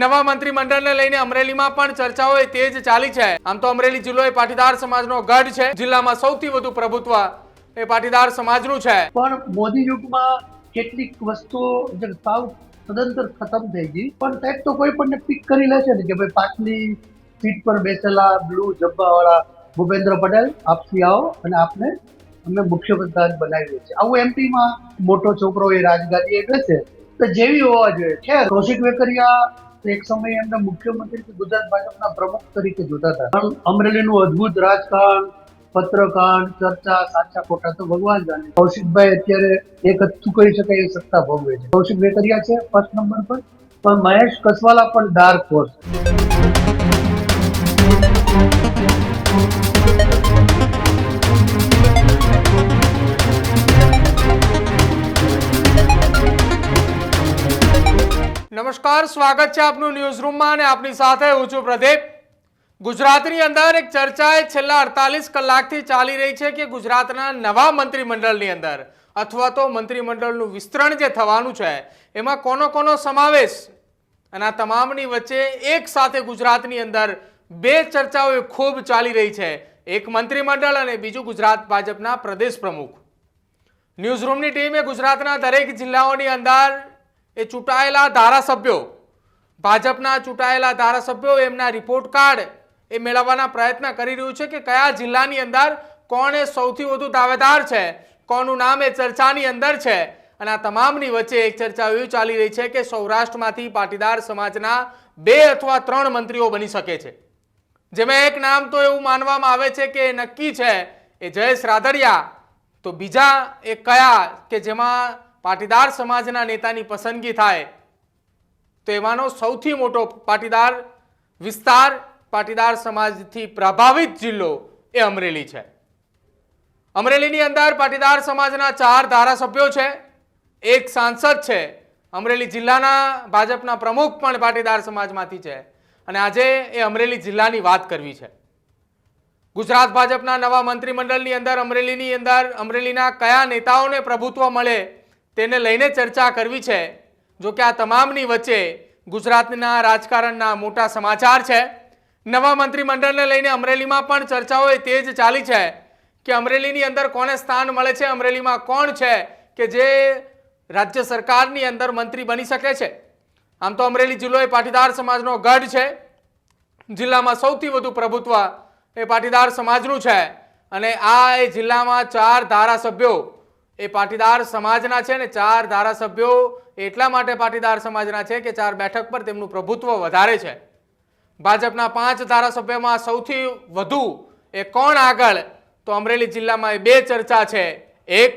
નવા મંત્રીમંડળને લઈને અમરેલીમાં પણ ચર્ચાઓ એ તેજ ચાલી છે. આમ તો અમરેલી જિલ્લો એ પાટીદાર સમાજનો ગઢ છે. જિલ્લામાં સૌથી વધુ પ્રભુત્વ એ પાટીદાર સમાજનું છે. પણ મોદી યુગમાં કેટલીક વસ્તુઓ જે સાવ સદંતર ખતમ થઈ ગઈ. પણ સાહેબ તો કોઈ પણ પીક કરી લે છે ને કે ભાઈ પાછલી સીટ પર બેસેલા બ્લુ જબ્બાવાળા ભૂપેન્દ્ર પટેલ, આપથી આવો અને આપને અમે બનાવી બનાવીએ છીએ. આવું એમપીમાં મોટો છોકરો એ રાજગાદી રાજગાદીએ બેસે. તો જેવી હોવા જોઈએ. છે કૌશિક વેકરિયા એક સમયે એમને મુખ્યમંત્રી ગુજરાત ભાજપના પ્રમુખ તરીકે જોતા હતા. પણ અમરેલીનું અદ્ભુત રાજકારણ પત્રકાંડ ચર્ચા, સાચા ખોટા તો ભગવાન જાણે. કૌશિકભાઈ અત્યારે એક હતું કહી શકાય એ સત્તા ભોગવે છે. કૌશિક વેકરિયા છે ફર્સ્ટ નંબર પર. પણ મહેશ કસવાલા પણ ડાર્ક હોર્સ નમસ્કાર, સ્વાગત છે આપનું ન્યૂઝ રૂમમાં અને આપની સાથે હું છું પ્રદીપ. ગુજરાતની અંદર એક ચર્ચા એ છેલ્લા અડતાલીસ કલાકથી ચાલી રહી છે કે ગુજરાતના નવા મંત્રીમંડળની અંદર અથવા તો મંત્રીમંડળનું વિસ્તરણ જે થવાનું છે, એમાં કોનો કોનો સમાવેશ? અને તમામની વચ્ચે એક સાથે ગુજરાતની અંદર બે ચર્ચાઓ ખૂબ ચાલી રહી છે. એક મંત્રીમંડળ અને બીજું ગુજરાત ભાજપના પ્રદેશ પ્રમુખ. ન્યૂઝરૂમની ટીમે ગુજરાતના દરેક જિલ્લાઓની અંદર એ ચૂંટાયેલા ધારાસભ્યો, ભાજપના ચૂંટાયેલા ધારાસભ્યો, એમના રિપોર્ટ કાર્ડ એ મેળવવાના પ્રયત્ન કરી રહ્યું છે કે કયા જિલ્લાની અંદર કોણ સૌથી વધુ દાવેદાર છે, કોનું નામ એ ચર્ચાની અંદર છે. અને આ તમામની વચ્ચે એક ચર્ચા એવી ચાલી રહી છે કે સૌરાષ્ટ્રમાંથી પાટીદાર સમાજના બે અથવા ત્રણ મંત્રીઓ બની શકે છે. જેમાં એક નામ તો એવું માનવામાં આવે છે કે નક્કી છે, એ જયેશ રાદડિયા. તો બીજા એ કયા કે જેમાં પાટીદાર સમાજના નેતાની પસંદગી થાય તો એમાંનો સૌથી મોટો પાટીદાર વિસ્તાર પાટીદાર સમાજથી પ્રભાવિત જિલ્લો એ અમરેલી છે. અમરેલીની અંદર પાટીદાર સમાજના ચાર ધારાસભ્યો છે. એક સાંસદ છે. અમરેલી જિલ્લાના ભાજપના પ્રમુખ પણ પાટીદાર સમાજમાંથી છે અને આજે એ અમરેલી જિલ્લાની વાત કરવી છે. ગુજરાત ભાજપના નવા મંત્રીમંડળની અંદર અમરેલીની અંદર અમરેલીના કયા નેતાઓને પ્રભુત્વ મળે તેને લઈને ચર્ચા કરવી છે. જો કે આ તમામની વચ્ચે ગુજરાતના રાજકારણના મોટા સમાચાર છે. નવા મંત્રીમંડળને લઈને અમરેલીમાં પણ ચર્ચાઓ એ તેજ ચાલી છે કે અમરેલીની અંદર કોને સ્થાન મળે છે, અમરેલીમાં કોણ છે કે જે રાજ્ય સરકારની અંદર મંત્રી બની શકે છે. આમ તો અમરેલી જિલ્લો એ પાટીદાર સમાજનો ગઢ છે. જિલ્લામાં સૌથી વધુ પ્રભુત્વ એ પાટીદાર સમાજનું છે. અને આ એ જિલ્લામાં ચાર ધારાસભ્યો એ પાટીદાર સમાજના છે ને ચાર ધારાસભ્યો એટલા માટે પાટીદાર સમાજના છે કે ચાર બેઠક પર તેમનું પ્રભુત્વ વધારે છે. ભાજપના પાંચ ધારાસભ્યમાં સૌથી વધુ એ કોણ આગળ? તો અમરેલી જિલ્લામાં એ બે ચર્ચા છે. એક,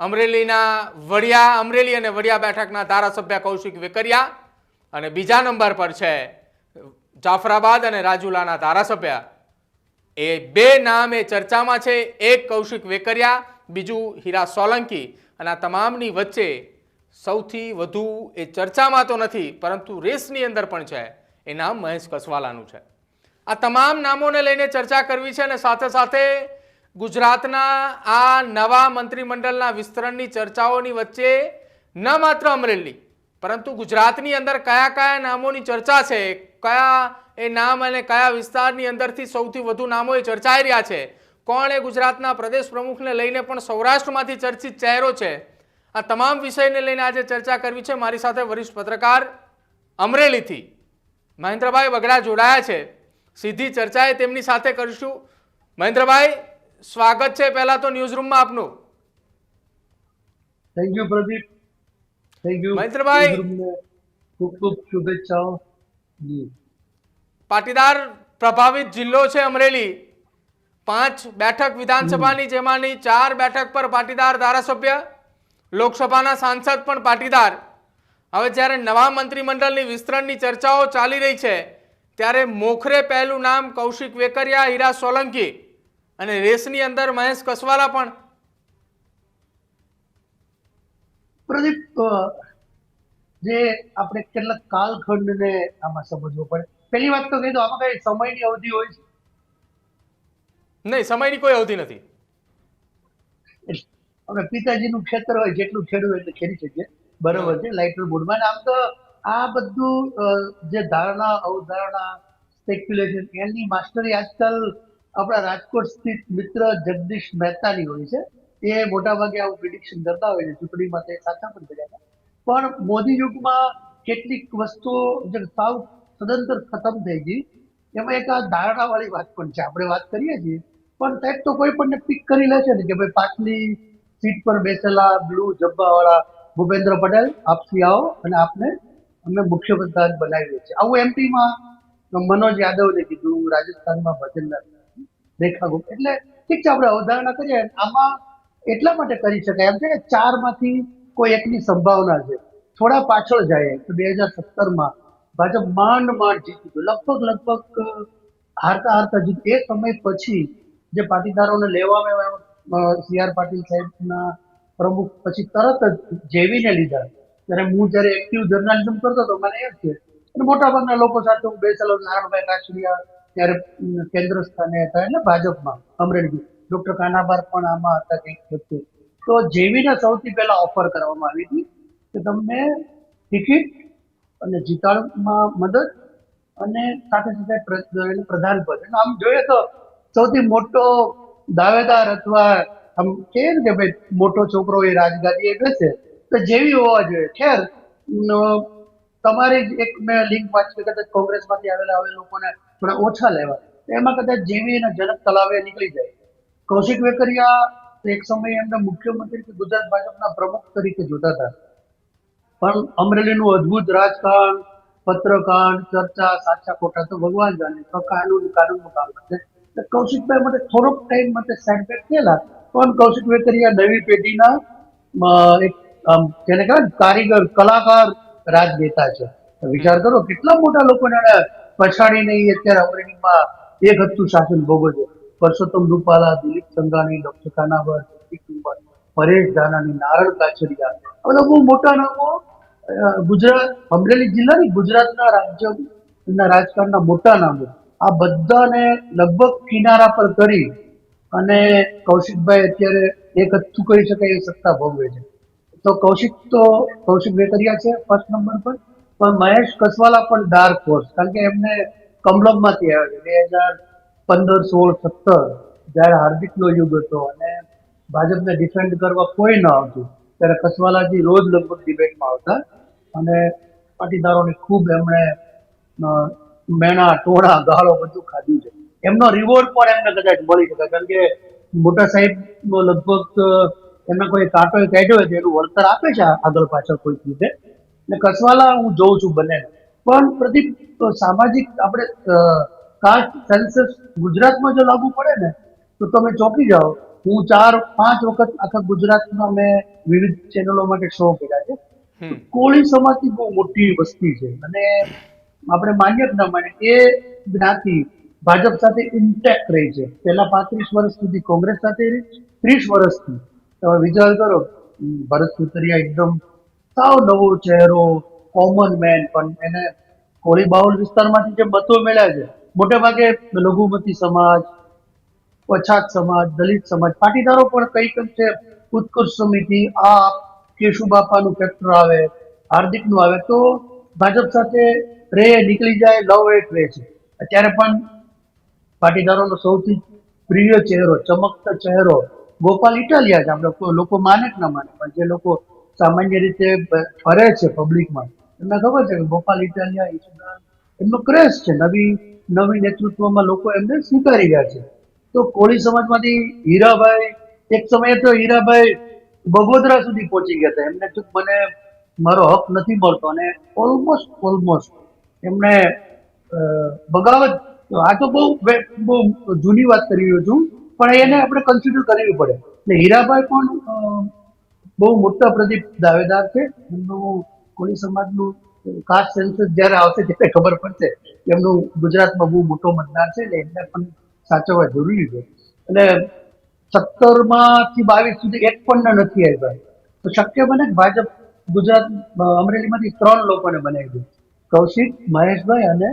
અમરેલીના વડિયા, અમરેલી અને વડિયા બેઠકના ધારાસભ્ય કૌશિક વેકરિયા અને બીજા નંબર પર છે જાફરાબાદ અને રાજુલાના ધારાસભ્ય. એ બે નામ એ ચર્ચામાં છે. એક કૌશિક વેકરિયા બીજું હીરા સોલંકી અને આ તમામની વચ્ચે સૌથી વધુ એ ચર્ચામાં તો નથી, પરંતુ રેસની અંદર પણ છે. એ નામ મહેશ કસવાલાનું છે. આ તમામ નામોને લઈને ચર્ચા કરવી છે અને સાથે સાથે ગુજરાતના આ નવા મંત્રીમંડળના વિસ્તરણની ચર્ચાઓની વચ્ચે ન માત્ર અમરેલી પરંતુ ગુજરાતની અંદર કયા કયા નામોની ચર્ચા છે, કયા એ નામ અને કયા વિસ્તારની અંદરથી સૌથી વધુ નામો એ ચર્ચાઈ રહ્યા છે કોણ એ ગુજરાતના પ્રદેશ પ્રમુખને લઈને પણ સૌરાષ્ટ્રમાંથી ચર્ચિત ચહેરો છે? આ તમામ વિષયને લઈને આજે ચર્ચા કરવી છે મારી સાથે વરિષ્ઠ પત્રકાર અમરેલીથી મહેન્દ્રભાઈ વગડા જોડાયા છે. સીધી ચર્ચા એ તેમની સાથે કરીશું. મહેન્દ્રભાઈ સ્વાગત છે પહેલા તો ન્યૂઝરૂમમાં આપનું. Thank you Pradeep. Thank you મહેન્દ્રભાઈ. ખૂબ ખૂબ શુભેચ્છાઓ. પાટીદાર પ્રભાવિત જિલ્લો છે અમરેલી. પાંચ બેઠક વિધાનસભાની, જેમાંની ચાર બેઠક પર પાટીદાર ધારાસભ્ય, લોકસભાના સાંસદ પણ પાટીદાર. હવે જ્યારે નવા મંત્રીમંડળની વિસ્તરણની ચર્ચાઓ ચાલી રહી છે, ત્યારે મોખરે પહેલું નામ કૌશિક વેકરિયા, હીરા સોલંકી અને રેસની અંદર મહેશ કસવાલા પણ. પ્રદીપ જે આપણે કેટલાક કાલખંડને આમાં સમજવો પડે. પહેલી વાત તો કહી દો, આમાં કઈ સમયની અવધિ હોય છે? નહીં, સમયની કોઈ અવધિ નથી. હવે પિતાજીનું ક્ષેત્ર હોય, જેટલું ખેડવું એટલે ખેડી શકીએ. બરોબર છે, લાઇટર બોર્ડમાં. આમ તો આ બધું જે ધારણા, અવધારણા સ્પેક્યુલેશન એની માસ્ટરી આજકાલ આપણા રાજકોટ સ્થિત મિત્ર જગદીશ મહેતાની હોય છે. એ મોટાભાગે આવું પ્રિડિક્શન કરતા હોય છે, ચૂંટણીમાં તે સાચા પણ કર્યા હતા. પણ મોદી યુગમાં કેટલીક વસ્તુઓ, જે સાવ સદંતર ખતમ થઈ ગઈ. એમાં એક આ ધારણાવાળી વાત પણ છે. આપણે વાત કરીએ છીએ પણ સાહેબ તો કોઈ પણ પિક કરી લે છે ને કે ભાઈ પાછલી સીટ પર બેસેલા બ્લુ જબ્બાવાળા ભૂપેન્દ્ર પટેલ, આપસી આવો અને આપને અમે મુખ્યપ્રધાન બનાવીએ છીએ. આવું એમપીમાં મનોજ યાદવને કીધું રાજસ્થાનમાં ભજનલાલ રેખા ગુપ્ત એટલે ઠીક છે, આપણે અવધારણા કરીએ આમાં એટલા માટે કરી શકાય. એમ છે કે ચારમાંથી કોઈ એકની સંભાવના છે. થોડા પાછળ જાય તો બે હજાર સત્તરમાં ભાજપ માંડ માંડ જીતી ગયું. લગભગ લગભગ હારતા હારતા જીત એ સમય પછી જે પાટીદારોને લેવામાં સી આર પાટીલ સાહેબના પ્રમુખ પછી તરત જ જેવીને લીધા. ત્યારે હું જ્યારે એક્ટિવ જર્નાલિઝમ કરતો હતો, મને એ છે અને મોટાભાગના લોકો સાથે હું બેસેલો નારાયણભાઈ કાછડિયા ત્યારે કેન્દ્ર સ્થાને હતા એટલે ભાજપમાં અમરેલી ડોક્ટર કાનાબાર પણ આમાં હતા કંઈક વચ્ચે. તો જેવીને સૌથી પહેલા ઓફર કરવામાં આવી હતી કે તમને ટિકિટ અને જીતાડમાં મદદ અને સાથે સાથે પ્રધાન પદ. આમ જોઈએ તો સૌથી મોટો દાવેદાર અથવા આમ કે કે ભાઈ મોટો છોકરો એ રાજગાદી એ બેસે, તો જેવી હોવા જોઈએ. ખેર તમારી એક મેં લિંક વાંચી કદાચ કોંગ્રેસમાંથી આવેલા હવે લોકોને થોડા ઓછા લેવા. એમાં કદાચ જેવી અને જનક તલાવે નીકળી જાય. કૌશિક વેકરિયા એક સમયે એમને મુખ્યમંત્રી કે ગુજરાત ભાજપના પ્રમુખ તરીકે જોતા હતા. પણ અમરેલીનું અદ્ભુત રાજકારણ પત્રકાંડ ચર્ચા, સાચા ખોટા તો ભગવાન જાણે. કાનૂન, કાનૂનનું કામ છે એટલે કૌશિકભાઈ માટે થોડોક ટાઈમ માટે સેટબેક થયેલા. પણ કૌશિક વેકરિયા નવી પેઢીના એક જેને કહેવાય કારીગર, કલાકાર રાજનેતા છે. વિચાર કરો, કેટલા મોટા લોકોને એને પછાડીને અત્યારે અમરેલીમાં એક હતું શાસન ભોગવે છે પરસોત્તમ રૂપાલા, દિલીપ સંઘાણી, ડોક્ટર કાનાવર પરેશ ધાનાણી નારણ કાછડિયા. આ બધા બહુ મોટા નામો ગુજરાત, અમરેલી જિલ્લાની ગુજરાતના રાજ્યના રાજકારણના મોટા નામો. આ બધાને લગભગ કિનારા પર કરી અને કૌશિકભાઈ અત્યારે એક હથ્થું કરી શકાય એ સત્તા ભોગવે છે. તો કૌશિક તો, કૌશિક વેકરિયા છે ફર્સ્ટ નંબર પર. પણ મહેશ કસવાલા પણ ડાર્ક હોર્સ કારણ કે એમને કમલમમાંથી આવ્યા છે. બે હજાર પંદર, સોળ, સત્તર, જ્યારે હાર્દિકનો યુગ હતો અને ભાજપને ડિફેન્ડ કરવા કોઈ ન આવતું, ત્યારે કસવાલાજી રોજ લગભગ ડિબેટમાં આવતા અને પાટીદારોને ખૂબ એમણે મેણા ટોણા ગાળો બધું ખાધું છે. એમનો રિવોર્ડ પણ એમને કદાચ મળી શકે કારણ કે મોટા સાહેબ લગભગ એમને કોઈ કાંટો કાઢ્યો હોય એનું વળતર આપે છે આગળ પાછળ કોઈક રીતે. ને કસવાલા હું જોઉં છું બંને પણ પ્રદીપ સામાજિક આપણે કાસ્ટ સેન્સસ ગુજરાતમાં જો લાગુ પડે ને તો તમે ચોંકી જાઓ. હું ચાર પાંચ વખત આખા ગુજરાતમાં મેં વિવિધ ચેનલો માટે શો કર્યા છે. કોળી સમાજની બહુ મોટી વસ્તી છે. અને આપણે માન્ય જ ના માને એ જ્ઞાતિ ભાજપ સાથે ઇન્ટેક્ટ રહી છે. પહેલા પાંત્રીસ વર્ષ સુધી કોંગ્રેસ સાથે રહી, ત્રીસ વર્ષથી તમે વિચાર કરો. ભરત સુતરિયા એકદમ સાવ નવો ચહેરો કોમન મેન પણ એને કોળી બાઉલ વિસ્તારમાંથી જે મતો મળ્યા છે, મોટે ભાગે લઘુમતી સમાજ, પછાત સમાજ, દલિત સમાજ, પાટીદારો પણ કઈ કઈ છે, ઉત્કર્ષ સમિતિ, આપ, કેશુબાપાનું ફેક્ટર આવે, હાર્દિકનું આવે. તો ભાજપ સાથે રે નીકળી જાય, લવ એ પ્રે છે. અત્યારે પણ પાટીદારોનો સૌથી પ્રિય ચહેરો, ચમકતો ચહેરો ગોપાલ ઇટાલિયા છે આપણે લોકો માને કે ના માને, પણ જે લોકો સામાન્ય રીતે ફરે છે પબ્લિકમાં એમને ખબર છે કે ગોપાલ ઇટાલિયા એમનો ક્રેશ છે. નવી નવી નેતૃત્વમાં લોકો એમને સ્વીકારી રહ્યા છે. તો કોળી સમાજમાંથી હીરાભાઈ, એક સમયે તો હીરાભાઈ બગોદરા સુધી પહોંચી ગયા હતા. એમને મને મારો હક નથી મળતો અને ઓલમોસ્ટ ઓલમોસ્ટ એમણે બગાવત, આ તો બહુ બહુ જૂની વાત કરી રહ્યો છું, પણ એને આપણે કન્સિડર કરવી પડે. ને હીરાભાઈ પણ બહુ મોટા પ્રદીપ દાવેદાર છે. એમનું કોળી સમાજનું કાસ્ટ સેન્સસ જ્યારે આવશે ત્યારે ખબર પડશે એમનું ગુજરાતમાં બહુ મોટો મતદાર છે એટલે એમને પણ સાચવવા જરૂરી છે. એટલે સત્તરમાંથી બાવીસ સુધી એક પણ નથી આવ્યા. તો શક્ય બને ભાજપ ગુજરાત અમરેલીમાંથી ત્રણ લોકોને બનાવી દે. કૌશિક, મહેશભાઈ અને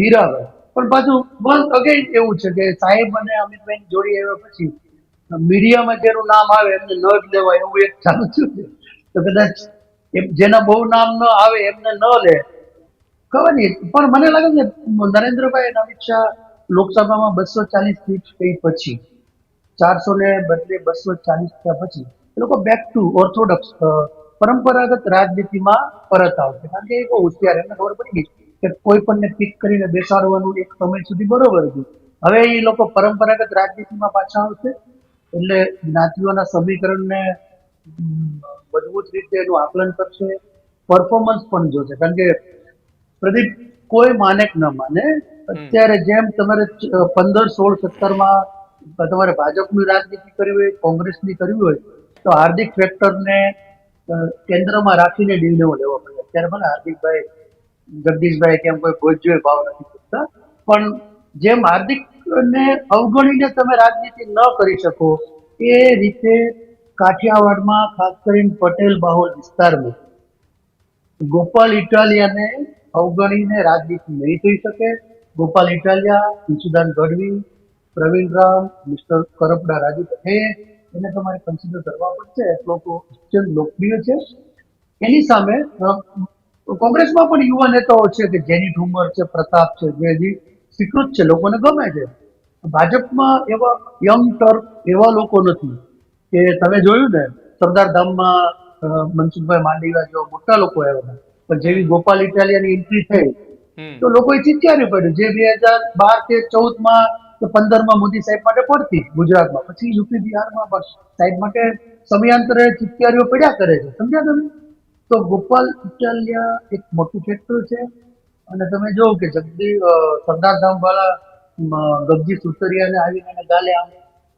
હીરાભાઈ. પણ પાછું વન અગેન એવું છે કે સાહેબ અને અમિતભાઈ જોડી આવ્યા પછી મીડિયામાં જેનું નામ આવે એમને ન જ લેવાય એવું એક ચાલુ છે. તો કદાચ જેના બહુ નામ ન આવે એમને ન લે. ખબર નહીં. પણ મને લાગે છે નરેન્દ્રભાઈ અને અમિત શાહ લોકસભામાં બસો ચાલીસ સીટ થઈ પછી, ચારસો ને બદલે બસો ચાલીસ થયા પછી, એ લોકો બેક ટુ ઓર્થોડોક્સ પરંપરાગત રાજનીતિમાં પરત આવશે. કારણ કે એ બહુ હોશિયાર એમને ખબર પડી ગઈ કે કોઈ પણને પિક કરીને બેસાડવાનું એક સમય સુધી બરોબર હતું હવે એ લોકો પરંપરાગત રાજનીતિમાં પાછા આવશે. એટલે જ્ઞાતિઓના સમીકરણને મજબૂત રીતે એનું આકલન કરશે. પરફોર્મન્સ પણ જોશે. કારણ કે પ્રદીપ, કોઈ માને કે ન માને. અત્યારે જેમ તમારે પંદર, સોળ, સત્તરમાં તમારે ભાજપની રાજનીતિ કરવી હોય, કોંગ્રેસની કરવી હોય, તો હાર્દિક ફેક્ટરને કેન્દ્રમાં રાખીને નિર્ણયો લેવા પડે. અત્યારે ભલે હાર્દિકભાઈ, જગદીશભાઈ કેમ કોઈ ભોજ્ય ભાવ નથી કરતા પણ જેમ હાર્દિકને અવગણીને તમે રાજનીતિ ન કરી શકો, એ રીતે કાઠિયાવાડમાં ખાસ કરીને પટેલ બાહુલ વિસ્તારમાં ગોપાલ ઇટાલિયાને અવગણીને રાજનીતિ નહીં થઈ શકે. ગોપાલ ઇટાલિયા ઈશુદાન ગઢવી પ્રવીણ રામ મિસ્ટર કરપડા રાજુ એને તમારે કન્સિડર કરવા પડશે. લોકો અત્યંત લોકપ્રિય છે. એની સામે કોંગ્રેસમાં પણ યુવા નેતાઓ છે કે જેની ઠુમર છે પ્રતાપ છે જે હજી સ્વીકૃત છે લોકોને ગમે છે. ભાજપમાં એવા યંગ ટર્ક એવા લોકો નથી કે તમે જોયું ને સરદાર ધામમાં મનસુખભાઈ માંડવીયા જેવા મોટા લોકો આવ્યા પણ જેવી ગોપાલ ઇટાલિયાની એન્ટ્રી થઈ. તો લોકોએ ચિત્યારી પડ્યું. જે બે હજાર બાર કે ચૌદ માં પંદરમાં મોદી સાહેબ માટે પડતી ગુજરાતમાં. પછી યુપી બિહારમાં પણ સાહેબ માટે સમયાંતરે ચિત્યારીઓ પડ્યા કરે છે. સમજ્યા તમે? તો ગોપાલ ઇટાલિયા એક મોટું ક્ષેત્ર છે. અને તમે જોવો કે જગદી સરદાર ધામ વાળા ગગજી સુતરિયાને આવીને એને ગાલે આમ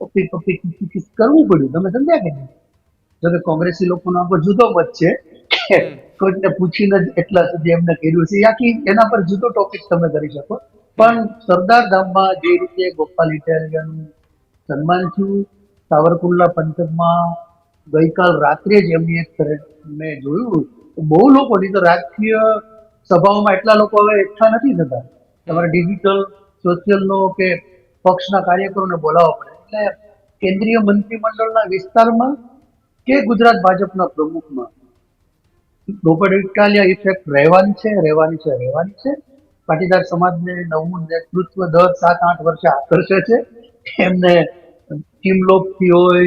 પપ્પી પપ્પી કિસ કરવું પડ્યું. તમે સમજ્યા કે જો કે કોંગ્રેસી લોકોનો આખો જુદો મત છે. કોઈને પૂછીને જ એટલા સુધી એમને કર્યું છે. આખી એના પર જુદો ટોપિક તમે કરી શકો. પણ સરદાર ધામમાં જે રીતે ગોપાલ ઇટાલિયાનું સન્માન થયું, સાવરકુંડલા પંથકમાં ગઈકાલ રાત્રે જ એમની એક મેં જોયું બહુ લોકો તો રાજકીય સભાઓમાં એટલા લોકો હવે એકઠા નથી થતા. તમારે ડિજિટલ સોશિયલનો કે પક્ષના કાર્યકરોને બોલાવવા પડે. એટલે કેન્દ્રીય મંત્રીમંડળના વિસ્તારમાં કે ગુજરાત ભાજપના પ્રમુખમાં? ગોપાલ ઇટાલિયા ઇફેક્ટ રહેવાની છે રહેવાની છે રહેવાની છે. પાટીદાર સમાજને નવું નેતૃત્વ દર સાત આઠ વર્ષે આકર્ષે છે. એમને કિમલોકથી હોય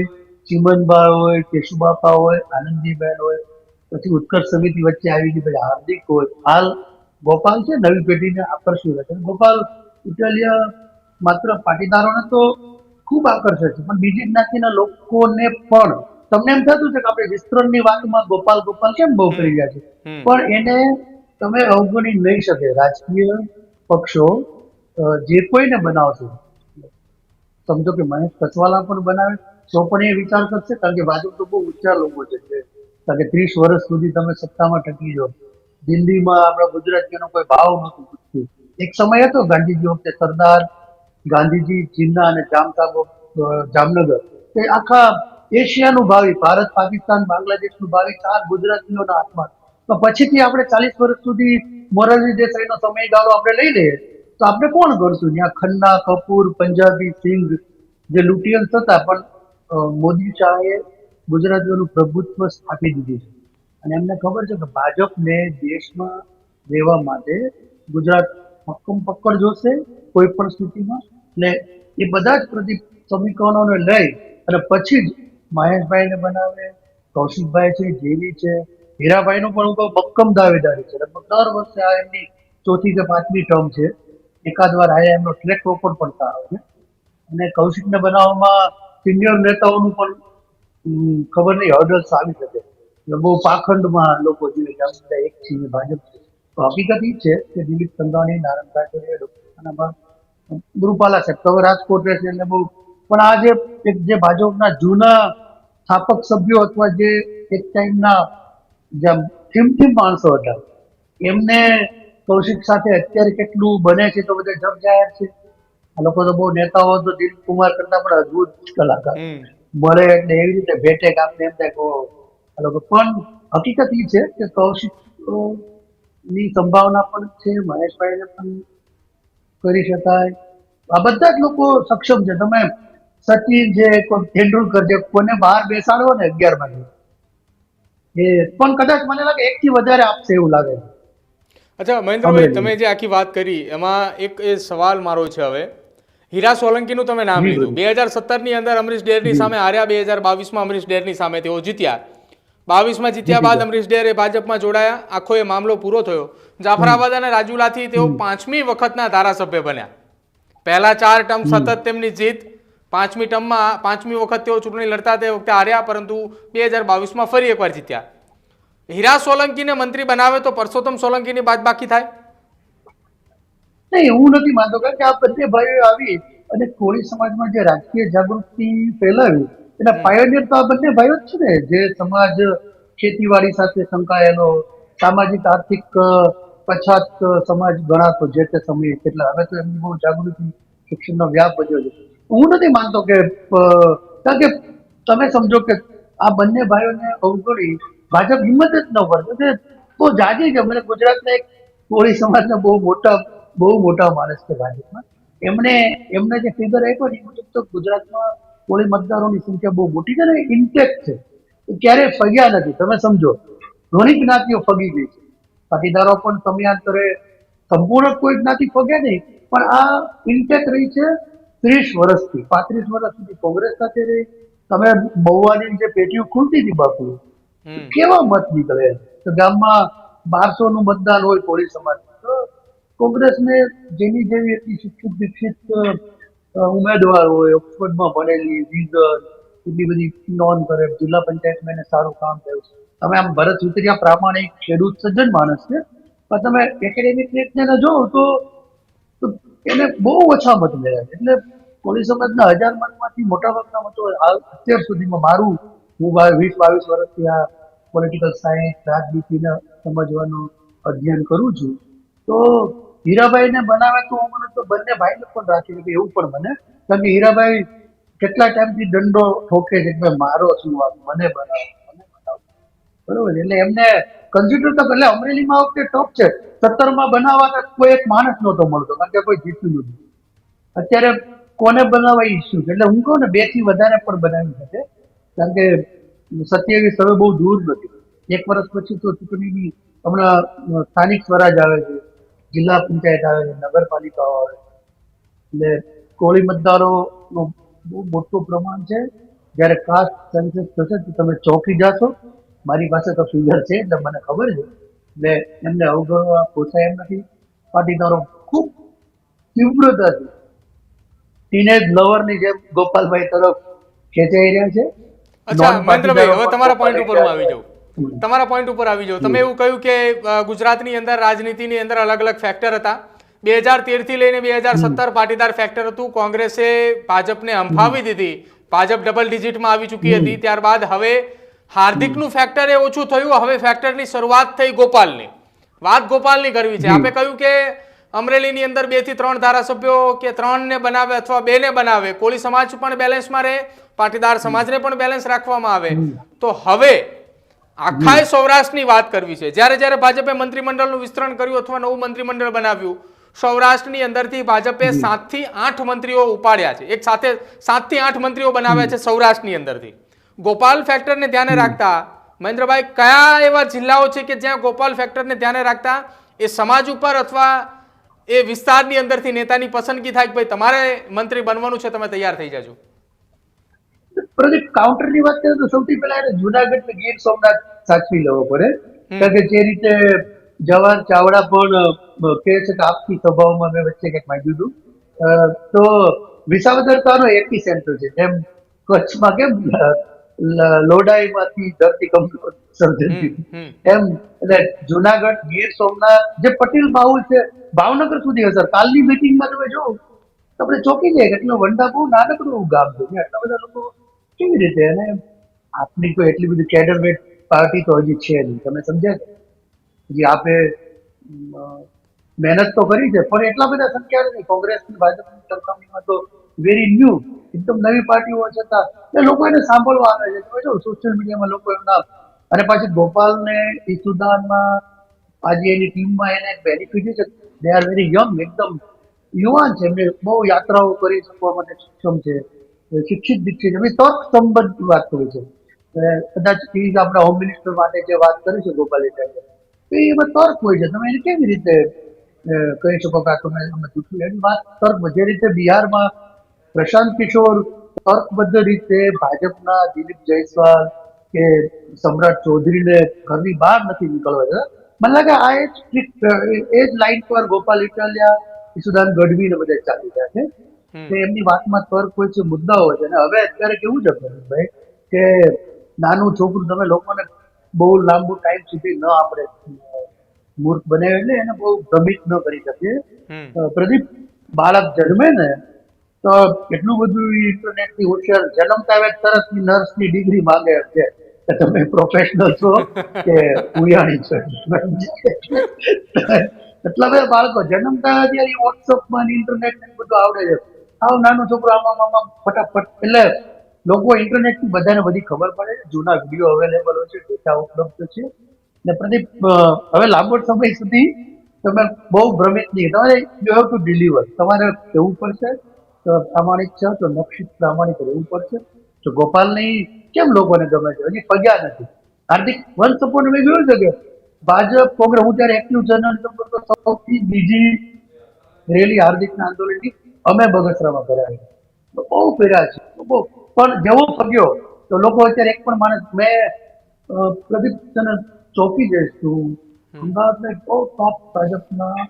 ચિમનબા હોય કેશુબાપા હોય આનંદીબેન હોય પછી ઉત્કર્ષ સમિતિ વચ્ચે આવી ગઈ પછી હાર્દિક હોય. હાલ ગોપાલ છે નવી પેઢીને આકર્ષી રહે છે. ગોપાલ ઇટાલિયા માત્ર પાટીદારોને તો ખૂબ આકર્ષે છે પણ બીજી જ્ઞાતિના લોકોને પણ. તમને એમ થતું છે કે આપણે વિસ્તરણની વાતમાં ગોપાલ ગોપાલ કેમ બહુ કરી રહ્યા છે? પણ એને તમે અવગણી નહીં શકે. રાજકીય પક્ષો જે કોઈને બનાવશે. સમજો કે મહેશ કચવાલા પણ બનાવે. તો પણ એ વિચાર કરશે, કારણ કે ભાજપ તો બહુ ઊંચા લોકો છે. કારણ કે ત્રીસ વર્ષ સુધી તમે સત્તામાં ટકી જાઓ દિલ્હીમાં આપણા ગુજરાતીઓનો કોઈ ભાવ નહોતું પૂછતું. એક સમય હતો ગાંધીજી વખતે સરદાર ગાંધીજી ચિન્ના અને જામસાબો જામનગર. તે આખા એશિયાનું ભાવિ, ભારત, પાકિસ્તાન, બાંગ્લાદેશનું ભાવિ ચાર ગુજરાતીઓના હાથમાં તો પછીથી આપણે ચાલીસ વર્ષ સુધી મોરારજી દેસાઈનો સમયગાળો આપણે લઈ લઈએ, તો આપણે કોણ કરશું ત્યાં ખન્ના, કપૂર, પંજાબી, સિંઘ જે લુટિયન્સ હતા પણ મોદી શાહે ગુજરાતીઓનું પ્રભુત્વ સ્થાપી દીધું છે. અને એમને ખબર છે કે ભાજપને દેશમાં રહેવા માટે ગુજરાત મક્કમ પકડ જોશે કોઈ પણ સ્થિતિમાં. એટલે એ બધા જ પ્રતિ સમીકરણોને લઈ અને પછી જ મહેશભાઈને બનાવે, કૌશિકભાઈ છે, જેવી છે હીરાભાઈનું પણ હું કહું બક્કમ દાવેદારી છે. લગભગ દર વર્ષે આ એમની ચોથી કે પાંચમી ટર્મ છે. એકાદ વાર આયા એમનો ટ્રેક રેકોર્ડ પણ સારો છે. અને કૌશિકને બનાવવામાં સિનિયર નેતાઓનું પણ ખબર નહીં હર્ડલ્સ આવી શકે. બહુ પાખંડમાં લોકો જીવે છે. એક છીએ, ભાજપ છે. તો હકીકત એ છે કે દિલીપ સંઘાણી નારાયણ કાછડિયા ડોક્ટર ખાનાબા ગુરુપાલા સાહેબ. તો રાજકોટ રહેશે એટલે બહુ પણ આ જે જે ભાજપના જૂના સ્થાપક સભ્યો અથવા જે એક ટાઈમના જેમ થીમ માણસો હતા. એમને કૌશિક સાથે અત્યારે કેટલું બને છે તો બધા જગ જાહેર છે. આ લોકો તો બહુ નેતાઓ તો દિલીપ કુમાર કરતા પણ અદભુત કલાકાર. મળે એટલે એવી રીતે ભેટે કે આપણે એમ થાય આ લોકો. પણ હકીકત એ છે કે કૌશિકની સંભાવના પણ છે મહેશભાઈને પણ કરી શકાય. આ બધા જ લોકો સક્ષમ છે. તમે સચિન છે કોઈ તેંડુલકર છે કોને બહાર બેસાડો ને અગિયાર વાગે એ પણ કદાચ મને લાગે એક થી વધારે આપશે એવું લાગે. અચ્છા મહેન્દ્રભાઈ તમે જે આખી વાત કરી એમાં એક એ સવાલ મારો છે હવે. હીરા સોલંકીનું તમે નામ લીધું. બે હજાર સત્તરની અંદર અમરીશ ડેરની સામે હાર્યા બે હજાર બાવીસમાં અમરીશ ડેરની સામે તેઓ જીત્યા. બાવીસમાં જીત્યા બાદ અમરીશ ડેર એ ભાજપમાં જોડાયા. આખો એ મામલો પૂરો થયો. જાફરાબાદ અને રાજુલાથી તેઓ પાંચમી વખતના ધારાસભ્ય બન્યા. પહેલા ચાર ટર્મ સતત તેમની જીત પાંચમી ટર્મમાં પાંચમી વખત તેઓ ચૂંટણી લડતા તે વખતે હાર્યા પરંતુ બે હજાર બાવીસમાં ફરી એકવાર જીત્યા. હીરા સોલંકીને મંત્રી બનાવે તો પરસોત્તમ સોલંકીની બાદબાકી થાય? નહીં હું નથી માનતો કારણ કે આ બંને ભાઈઓ આવી અને કોળી સમાજમાં જે રાજકીય જાગૃતિ ફેલાવી એના પાયોનિયર તો આ બંને ભાઈઓ જ છે ને જે સમાજ ખેતીવાડી સાથે સંકળાયેલો સામાજિક આર્થિક પછાત સમાજ ગણાતો જે તે સમયે કેટલા હવે તો એમની બહુ જાગૃતિ શિક્ષણનો વ્યાપ વધ્યો છે. હું નથી માનતો કે કારણ કે તમે સમજો કે આ બંને ભાઈઓને અવગણી ભાજપ હિંમત જ ન કે બહુ જાજી છે મને ગુજરાતના એક કોળી સમાજના બહુ મોટા બહુ મોટા માણસ છે ભાજપમાં. એમણે એમને જે ફિગર આપ્યો ને એ મુજબ તો ગુજરાતમાં કોળી મતદારોની સંખ્યા બહુ મોટી છે ને ઇન્ટેક્ટ છે. ક્યારે ફગ્યા નથી. તમે સમજો, ઘણી જ્ઞાતિઓ ફગી ગઈ છે. પાટીદારો પણ સમયાંતરે સંપૂર્ણ કોઈ જ્ઞાતિ ફગ્યા નહીં, પણ આ ઇન્ટેક્ટ રહી છે. ત્રીસ વર્ષથી પાંત્રીસ વર્ષ સુધી કોંગ્રેસ સાથે રહી. તમે મહુવાની જે પેટીઓ ખુલતી હતી બાપુ કેવા મત નીકળે? તો ગામમાં બારસો નું મતદાન હોય કોળી સમાજ કોંગ્રેસને જેની જેવી એટલી શિક્ષિત વિકસિત ઉમેદવાર હોય ઓક્સફર્ડમાં ભણેલી વિઝર એટલી બધી નોન કરે જિલ્લા પંચાયતમાં એને સારું કામ થયું. છે તમે આમ ભરત સુતરિયા પ્રામાણિક ખેડૂત સજ્જન માણસ છે. પણ તમે એકેડેમિક રીતને જોવો તો એને બહુ ઓછા મત મળ્યા એટલે કોળી સમાજના હજાર મતમાંથી મોટા ભાગના મતો અત્યાર સુધીમાં મારું, હું વીસ બાવીસ વર્ષથી આ પોલિટિકલ સાયન્સ રાજનીતિને સમજવાનું અધ્યયન કરું છું. તો હીરાભાઈને બનાવે તો હું મને તો બંને ભાઈને પણ રાખી કે એવું પણ બને કારણ કે હીરાભાઈ કેટલા ટાઈમથી દંડો ઠોકે છે કે મારો શું વાત મને મને બનાવો. બરોબર? એટલે એમને કમ્પ્યુટર તો એટલે અમરેલીમાં આ વખતે ટોપ છે. સત્તરમાં બનાવવા કોઈ એક માણસ નહોતો મળતો, કારણ કે કોઈ જીત્યું નથી અત્યારે કોને બનાવવા ઇસ્યુ છે? એટલે હું કહું ને, બેથી વધારે પણ બનાવી શકે, કારણ કે સત્યાવીસ હવે બહુ દૂર નથી. એક વર્ષ પછી તો ચૂંટણીની હમણાં સ્થાનિક સ્વરાજ આવે છે, જિલ્લા પંચાયત આવે છે, નગરપાલિકાઓ આવે છે. એટલે કોળી મતદારો બહુ મોટું પ્રમાણ છે. જ્યારે કાસ્ટ સેન્સસ થશે તો તમે ચોંકી જાશો. મારી પાસે તો ફિગર છે એટલે મને ખબર છે. એટલે એમને અવગણવા પોસાય એમ નથી. પાટીદારો ખૂબ તીવ્રતાથી ટીનેજ લવરની જેમ ગોપાલભાઈ તરફ ખેંચાઈ રહ્યા છે. અચ્છા મહેન્દ્રભાઈ હવે તમારા પોઈન્ટ ઉપર હું આવી જાઉં. તમારા પોઈન્ટ ઉપર આવી જાઉં. તમે એવું કહ્યું કે ગુજરાતની અંદર રાજનીતિની અંદર અલગ અલગ ફેક્ટર હતા. બે હજાર તેરથી લઈને બે હજાર સત્તર પાટીદાર ફેક્ટર હતું. કોંગ્રેસે ભાજપને હંફાવી દીધી. ભાજપ ડબલ ડિજિટમાં આવી ચૂકી હતી. ત્યારબાદ હવે હાર્દિકનું ફેક્ટર એ ઓછું થયું. હવે ફેક્ટરની શરૂઆત થઈ ગોપાલની. વાત ગોપાલની કરવી છે. આપે કહ્યું કે અમરેલીની અંદર બેથી ત્રણ ધારાસભ્યો કે ત્રણને બનાવે અથવા બે ને બનાવે. કોળી સમાજ પણ બેલેન્સમાં રહે પાટીદાર સમાજને પણ બેલેન્સ રાખવામાં આવે. તો હવે આખા સૌરાષ્ટ્રની વાત કરવી છે. જ્યારે જ્યારે ભાજપે મંત્રીમંડળનું વિસ્તરણ કર્યું અથવા નવું મંત્રીમંડળ બનાવ્યું સૌરાષ્ટ્રની અંદરથી ભાજપે સાતથી આઠ મંત્રીઓ ઉપાડ્યા છે. એક સાથે સાતથી આઠ મંત્રીઓ બનાવ્યા છે સૌરાષ્ટ્રની અંદરથી. ગોપાલ ફેક્ટરને ધ્યાને રાખતા મહેન્દ્રભાઈ કયા એવા જિલ્લાઓ છે કે જ્યાં ગોપાલ ફેક્ટરને ધ્યાને રાખતા? એ સમાજ ઉપર અથવા એ વિસ્તારની અંદરથી નેતાની પસંદગી થાય કે ભાઈ તમારે મંત્રી બનવાનું છે તમે તૈયાર થઈ જાજો. પ્રોજેક્ટ કાઉન્ટરની વાત કરીએ તો સૌથી પહેલા એને જુનાગઢ ને ગીર સોમનાથ સાચવી લેવો પડે. કારણ કે જે રીતે જવાહર ચાવડા પણ કહે છે કે આપકી સભાઓમાં મેં વચ્ચે કંઈક માંગ્યું હતું. તો વિસાવદર તો આનો એપી સેન્ટર છે. જેમ કચ્છમાં કેમ લોડાઈમાંથી ધરતીકંપ. એમ એટલે જુનાગઢ ગીર સોમનાથ જે પટેલ બાહુલ છે ભાવનગર સુધી અસર કાલની મિટિંગમાં તમે જો આપણે ચોકી જાય એટલો વંડા બહુ નાનકડું ગામ છે. આટલા બધા લોકો કેવી રીતે? અને આપની કોઈ એટલી બધી કેડર વેટ પાર્ટી તો હજી છે નહીં. તમે સમજ્યા કે હજી આપે મહેનત તો કરી છે પણ એટલા બધા સંખ્યા નથી. કોંગ્રેસ ભાજપની સરખામણીમાં તો વેરી ન્યૂ એકદમ નવી પાર્ટીઓ છતાં એ લોકો એને સાંભળવા આવે છે. તમે જો સોશિયલ મીડિયામાં લોકો એમના અને પાછી ગોપાલને ઈસુદાનમાં આજે એની ટીમમાં એને બેનિફિટ છે. દે આર વેરી યંગ એકદમ યુવાન છે. એમને બહુ યાત્રાઓ કરી શકવા માટે સક્ષમ છે. શિક્ષિત, દીક્ષિત. એમની તર્ક સંબંધ વાત કરી છે. કદાચ એ જ આપણા હોમ મિનિસ્ટર માટે જે વાત કરી છે ગોપાલ તો એમાં તર્ક હોય છે. તમે એને કેવી રીતે કહી શકો કે તમે અમે જૂઠું એની વાત તર્ક જે રીતે બિહારમાં પ્રશાંત કિશોર તર્કબદ્ધ રીતે ભાજપના દિલીપ જયસ્વાલ કે સમ્રાટ ચૌધરીને ઘરની બહાર નથી નીકળવા દેતા. મને લાગે આ એ જ એ એ જ લાઈન પર ગોપાલ ઇટાલિયા ઈસુદાન ગઢવી ને બધા ચાલી રહ્યા છે. તે એમની વાતમાં તર્ક હોય છે મુદ્દા હોય છે. અને હવે અત્યારે કેવું છે ભાઈ કે નાનું છોકરું તમે લોકોને બહુ લાંબુ ટાઈમ સુધી ન આપણે મૂર્ખ બને એટલે એને બહુ ભ્રમિત ન કરી શકીએ. પ્રદીપ બાળક જન્મે ને તો એટલું બધું ઇન્ટરનેટની હોશિયાર જન્મતા આવે તરત નર્સની ડિગ્રી માંગે છે કે તમે પ્રોફેશનલ છો કે ઉયાણી છો. એટલા બધા બાળકો, જન્મતા ત્યારે વોટ્સઅપમાં ઇન્ટરનેટ ને બધું આવડે છે. આવ નાનું છોકરો આમાં આમાં ફટાફટ. એટલે લોકો ઇન્ટરનેટથી બધાને બધી ખબર પડે. જૂના વીડિયો અવેલેબલ હોય છે, ડેટા ઉપલબ્ધ છે. ને પ્રદીપ હવે લાંબો સમય સુધી તમે બહુ ભ્રમિત નહીં. તમારે યુ હેવ ટુ ડિલિવર તમારે કહેવું પડશે પ્રામાણિક છે તો નક્ષિત પ્રામાણિક રહેવું પડશે તો ગોપાલની કેમ લોકોને ગમે છે? હજી પગ્યા નથી. હાર્દિક વન સપોર્ટ મેં જોયું છે કે ભાજપ કોંગ્રેસ હું ત્યારે એક્ટિવ જર્નલિઝમ કરતો સૌથી બીજી રેલી હાર્દિકના આંદોલનની અમે બગસરામાં કરાવી બહુ ફેર્યા છે. બહુ. પણ જેવો પગ્યો તો લોકો અત્યારે એક પણ માણસ મેં પ્રદીપ તને ચોંકી જઈશ છું અમદાવાદના બહુ ટોપ ભાજપના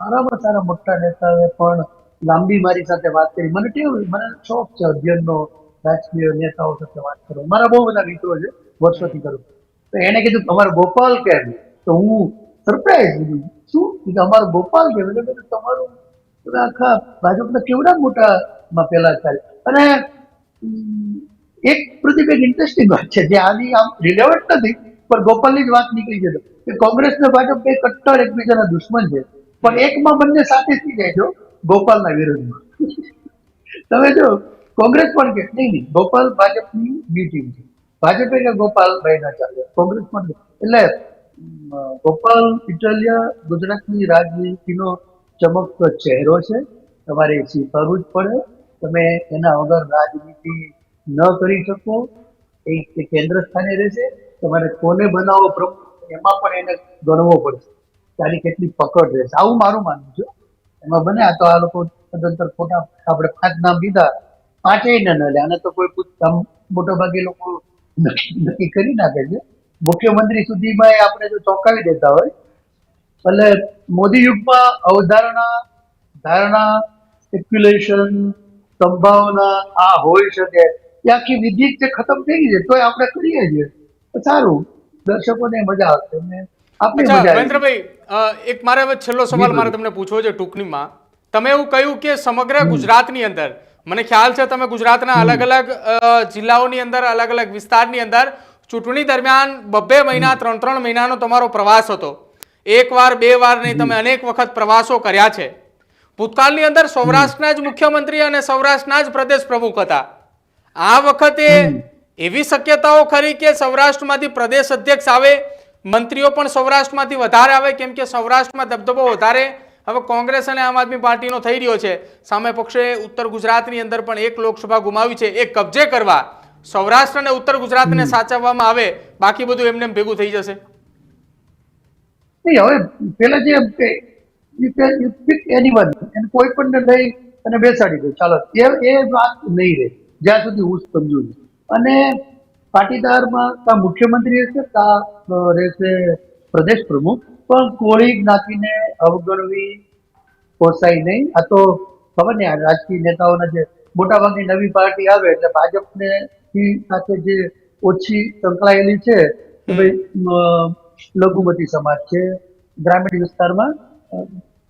સારામાં સારા મોટા નેતાઓએ પણ લાંબી મારી સાથે વાત કરી. મને કેવું, મને શોખ છે અધ્યયનનો, રાજકીય નેતાઓ સાથે વાત કરો મારા બહુ બધા મિત્રો છે, વર્ષોથી કરું તો એને કીધું, તમારો ગોપાલ કેમ? તો હું સરપ્રાઈઝ કીધું શું? કીધું, અમારો ગોપાલ કેમ? એટલે મેં તમારું આખા ભાજપના કેવડા મોટામાં પહેલા ચાલે અને એક પ્રતિક એક ઇન્ટરેસ્ટિંગ વાત છે, જે આની આમ રિલેવન્ટ નથી, પણ ગોપાલની જ વાત નીકળી છે. કે કોંગ્રેસ ને ભાજપ બે કટ્ટર એકબીજાના દુશ્મન છે. પણ એકમાં બંને સાથે થઈ જાય છો ગોપાલના વિરોધમાં. તમે જો, કોંગ્રેસ પણ કે, નહીં નહીં, ગોપાલ ભાજપની બી ટીમ છે. ભાજપે કે ગોપાલભાઈ ના ચાલે? કોંગ્રેસ પણ એટલે ગોપાલ, ઇટાલિયા, ગુજરાતની રાજનીતિનો ચમકતો ચહેરો છે. તમારે સ્વીકારવું જ પડે. તમે એના વગર રાજનીતિ ન કરી શકો. એ કેન્દ્ર સ્થાને રહેશે. તમારે કોને બનાવો પ્રમુખ એમાં પણ એને ગણવો પડશે. તારી કેટલી પકડ રહેશે. આવું મારું માનવું છે. એમાં બને તો આ લોકો સદંતર ખોટા આપણે પાંચ નામ દીધા. પાંચેય ન લે આને તો કોઈ મોટા ભાગે લોકો નક્કી કરી નાખે છે. મુખ્યમંત્રી સુધીમાં આપણે જો ચોંકાવી દેતા હોય, એટલે મોદી યુગમાં અવધારણા, ધારણા સ્પેક્યુલેશન સંભાવના આ હોઈ શકે. એ આખી વિધિ જે ખતમ થઈ ગઈ છે. તોય આપણે કરીએ છીએ. સારું. દર્શકોને મજા આવશે. ને આપણે અચ્છા મજા મહેન્દ્રભાઈ એક મારે હવે છેલ્લો સવાલ મારે તમને પૂછવો છે ટૂંકણીમાં. તમે એવું કહ્યું કે સમગ્ર ગુજરાતની અંદર મને ખ્યાલ છે તમે ગુજરાતના અલગ અલગ જિલ્લાઓની અંદર અલગ અલગ વિસ્તારની અંદર ચૂંટણી દરમિયાન બબ્બે મહિના ત્રણ ત્રણ મહિનાનો તમારો પ્રવાસ હતો. એક વાર બે વાર નહીં તમે અનેક વખત પ્રવાસો કર્યા છે. ભૂતકાળની અંદર સૌરાષ્ટ્રના જ મુખ્યમંત્રી અને સૌરાષ્ટ્રના જ પ્રદેશ પ્રમુખ હતા. આ વખતે એવી શક્યતાઓ ખરી કે સૌરાષ્ટ્રમાંથી પ્રદેશ અધ્યક્ષ આવે મંત્રીઓ પણ સૌરાષ્ટ્રમાંથી વધારે આવે કેમ કે સૌરાષ્ટ્રમાં દબદબો વધારે. હવે કોંગ્રેસ અને આમ આદમી પાર્ટીનો થઈ રહ્યો છે. સામે પક્ષે ઉત્તર ગુજરાતની અંદર પણ એક લોકસભા ગુમાવી છે એ કબજે કરવા. સૌરાષ્ટ્ર અને ઉત્તર ગુજરાતને સાચવવામાં આવે બાકી બધું એમને ભેગું થઈ જશે. હવે પેલા જે pick anyone અને કોઈ પણ લઈ અને બેસાડી દો. ચાલો એ એ વાત નહીં રહે. જ્યાં સુધી હું સમજુ અને પાટીદારમાં કા મુખ્યમંત્રી હશે કા રહેશે પ્રદેશ પ્રમુખ. પણ કોળી જ્ઞાતિને અવગણવી પોસાય નહીં. આ તો ખબર નહીં રાજકીય નેતાઓના જે મોટાભાગની નવી પાર્ટી આવે એટલે ભાજપને સાથે જે ઓછી સંકળાયેલી છે કે ભાઈ લઘુમતી સમાજ છે ગ્રામીણ વિસ્તારમાં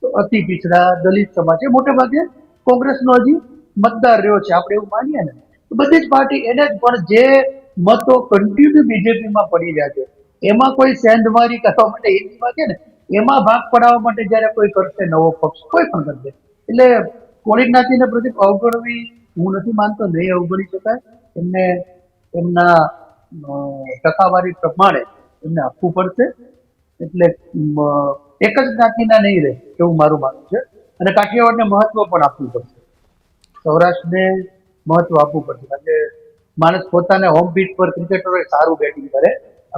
અતિ પીછડા દલિત સમાજ છે. મોટે ભાગે કોંગ્રેસનો હજી મતદાર રહ્યો છે આપણે એવું માનીએ ને. તો બધી જ પાર્ટી એને જ પણ જે મતો કન્ટિન્યુ બીજેપીમાં પડી રહ્યા છે. એમાં કોઈ સેન્ધમારી કરવા માટે હિન્દીમાં છે ને, એમાં ભાગ પડાવવા માટે જ્યારે કોઈ કરશે નવો પક્ષ, કોઈ પણ કરશે. એટલે કોળી જ્ઞાતિને પ્રતિ અવગણવી હું નથી માનતો, નહીં અવગણી શકાય. એમને એમના ટકાવારી પ્રમાણે એમને આપવું પડશે. એટલે એક જ જ્ઞાતિના નહીં રહે એવું મારું માનવું છે. અને કાઠિયાવાડને મહત્વ પણ આપવું પડશે. સૌરાષ્ટ્રને મહત્વ આપવું પડશે. કારણ કે માણસ પોતાને હોમ પીચ પર ક્રિકેટરો સારું બેટિંગ કરે.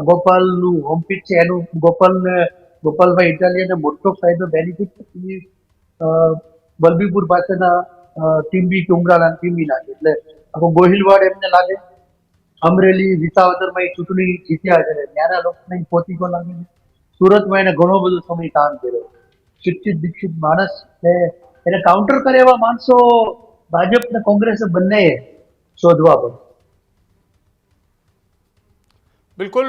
ગોપાલનું હોમ પીચ છે, એનું ગોપાલને, ગોપાલભાઈ ઇટાલિયનને મોટો ફાયદો બેનિફિટ બલબીપુર પાસેના ટીમ્બી ટુંગરાળા ટીમ્બી નાખે. એટલે આખો ગોહિલવાડ એમને લાગે. અમરેલી, વિસાવદરમાં એ ચૂંટણી જીત્યા છે. ત્યાંના લોકોને પોતીકો લાગે સુરતમાં એને ઘણો બધો સમય કામ કર્યો. શિક્ષિત, દીક્ષિત માણસ છે. એને કાઉન્ટર કરે એવા માણસો ભાજપ ને કોંગ્રેસ બંને શોધવા પડે. બિલકુલ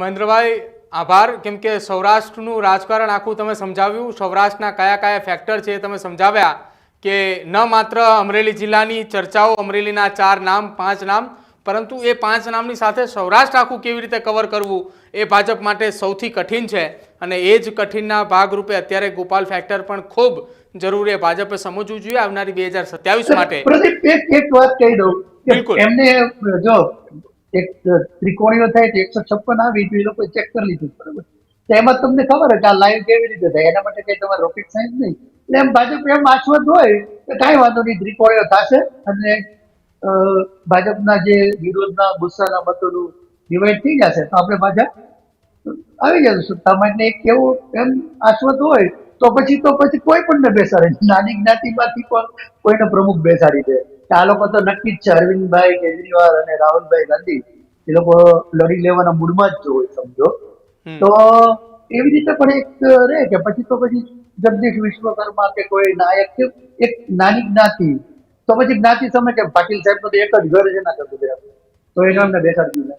મહેન્દ્રભાઈ આભાર. કેમ કે સૌરાષ્ટ્રનું રાજકારણ આખું તમે સમજાવ્યું. સૌરાષ્ટ્રના કયા કયા ફેક્ટર છે તમે સમજાવ્યા કે ન માત્ર અમરેલી જિલ્લાની ચર્ચાઓ અમરેલીના ચાર નામ પાંચ નામ પરંતુ એ પાંચ નામની સાથે સૌરાષ્ટ્ર આખું કેવી રીતે કવર કરવું એ ભાજપ માટે સૌથી કઠિન છે. અને એ જ કઠિનના ભાગરૂપે અત્યારે ગોપાલ ફેક્ટર પણ ખૂબ જરૂરી ભાજપે સમજવું જોઈએ આવનારી બે હજાર સત્યાવીસ માટે. પ્રદીપ એક એક વાત કહી દઉં બિલકુલ. એમને જો એક ત્રિકોણીઓ થાય છે, એકસો છપ્પન આવી એ લોકો ચેક કરી લીધું, બરાબર? તો એમાં તમને ખબર કે આ લાઈવ કેવી રીતે થાય? એના માટે કઈ તમારે રોકેટ સાયન્સ નહીં. એટલે એમ ભાજપ એમ આશ્વત હોય, તો કાંઈ વાંધો નહીં, ત્રિકોણીઓ થશે અને ભાજપના જે વિરોધના, ગુસ્સાના મતોનું ડિવાઈડ થઈ જશે. તો આપણે પાછા આવી જશે સત્તામાં એક એવું એમ આશ્વત હોય, તો પછી તો પછી કોઈ પણ ને બેસાડે. નાની જ્ઞાતિમાંથી પણ કોઈને પ્રમુખ બેસાડી દે. કે આ લોકો તો નક્કી જ છે અરવિંદભાઈ કેજરીવાલ અને રાહુલભાઈ ગાંધી એ લોકો લડી લેવાના મૂડમાં જ જો હોય સમજો. તો એવી રીતે પણ એક રહે કે પછી તો પછી જગદીશ વિશ્વકર્મા કે કોઈ નાયક કે એક નાની જ્ઞાતિ. તો પછી જ્ઞાતિ સમય કે પાટીલ સાહેબ તો એક જ ઘર છે ના કરતું તો એનો એમને બેસાડી દીધા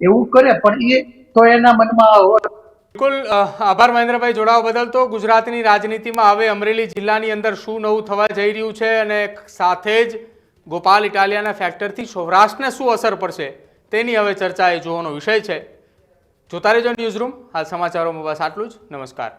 એવું કરે પણ એ તો એના મનમાં હોય બિલકુલ આભાર મહેન્દ્રભાઈ, જોડાવા બદલ તો ગુજરાતની રાજનીતિમાં હવે અમરેલી જિલ્લાની અંદર શું નવું થવા જઈ રહ્યું છે અને સાથે જ ગોપાલ ઇટાલિયાના ફેક્ટરથી સૌરાષ્ટ્રને શું અસર પડશે તેની હવે ચર્ચા એ જોવાનો વિષય છે. જોતા રહેજો ન્યૂઝરૂમ હાલ સમાચારોમાં બસ આટલું જ. નમસ્કાર.